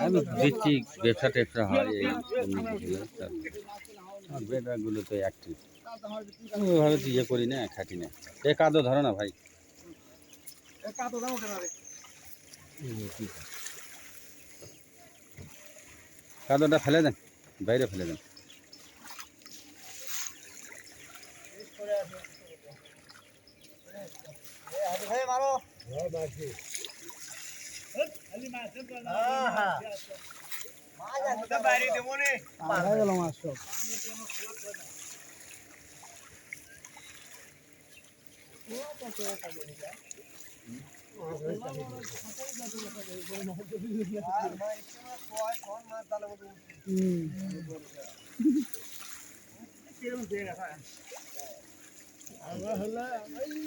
আমি দেখছি ব্যবসা টেবসা হয় বেটাগুলো তো অ্যাক্টিভ ওইভাবে তো ইয়ে করি না, খাটি না। এ কাদো ধরো না ভাই। কাদোটা ফেলে দেন, বাইরে ফেলে দেন। গেল মাছ সব আমরা হলে আমি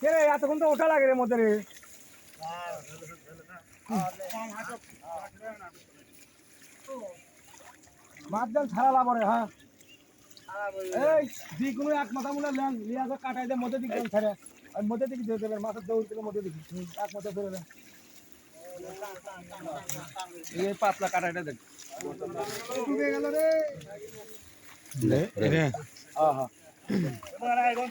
কে রে এতক্ষণ তো ওঠা লাগে রে মধ্যে রে। জাল ছাড়া লাভ রে হ্যাঁ। এই যে কোনো এক মাথা মুলা লেন লিয়া তো কাটাই দে মধ্যে দিকে ছাড়ে। আর মধ্যে দিকে দিয়ে দেবেন মাথার দৌড় থেকে মধ্যে দিকে। এক মাথা ধরে দেন এই পাতলা কাটাইটা দেন ডুবে গেল রে। হ্যাঁ হ্যাঁ। আচ্ছা সব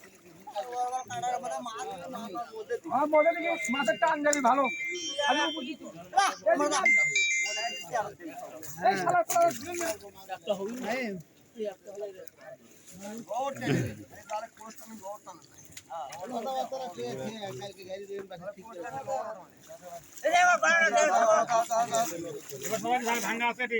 মধ্যে দিকে মাছের টান যাবি ভালো। উপর দিকে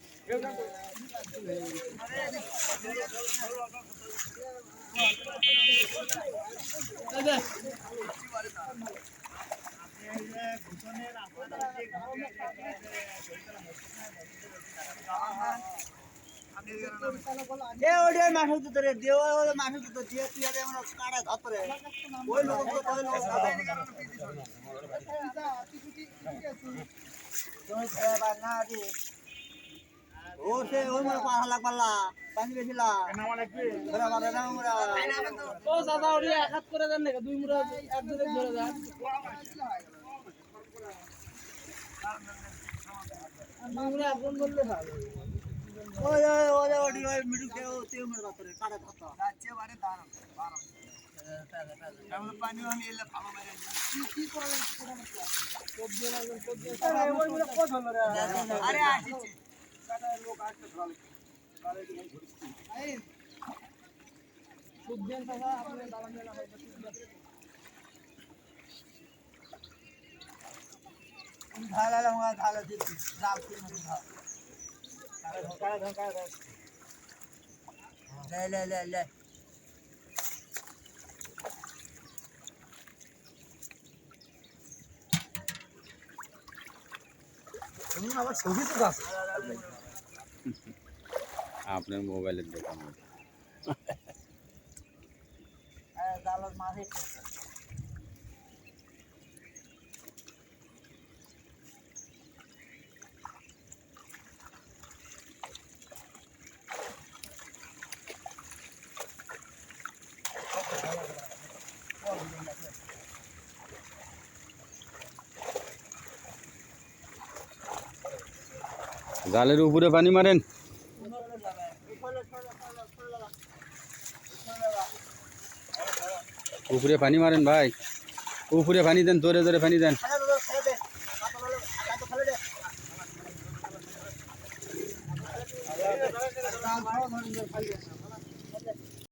শালা শালা দাঁড়াও, হাতে ধরে মাছ। তুমি কাটাই দেবে দাও। এই ডালাটা করতে পারে, ময়লা গুলো ফাল দাঁড়ানো নেই। ও, এই ডালটা পানি ওকে ও সে ওই মনে পাড়া লাগ পাল্লা পানি বেশিলা ধরা মারে না আমরা ও দাদা ওরে এক হাত করে দেন দুই এক ধরে ধরে বললে ভালো ওই ওই ওই মিডু ও তেও মরে কাটা বারে দাঁড়ান দাঁড়ান মেরে আরে আসিছে সুজেন দাদা আপনি দাঁড়ান মেলা হয় ঢালা লাগা ঢালা দিচ্ছি তুমি আবার ছবি তো আছে আপনার মোবাইলের দোকান জালের উপরে পানি মারেন। উপরে পানি মারেন ভাই। উপরে পানি দেন জোরে জোরে পানি দেন।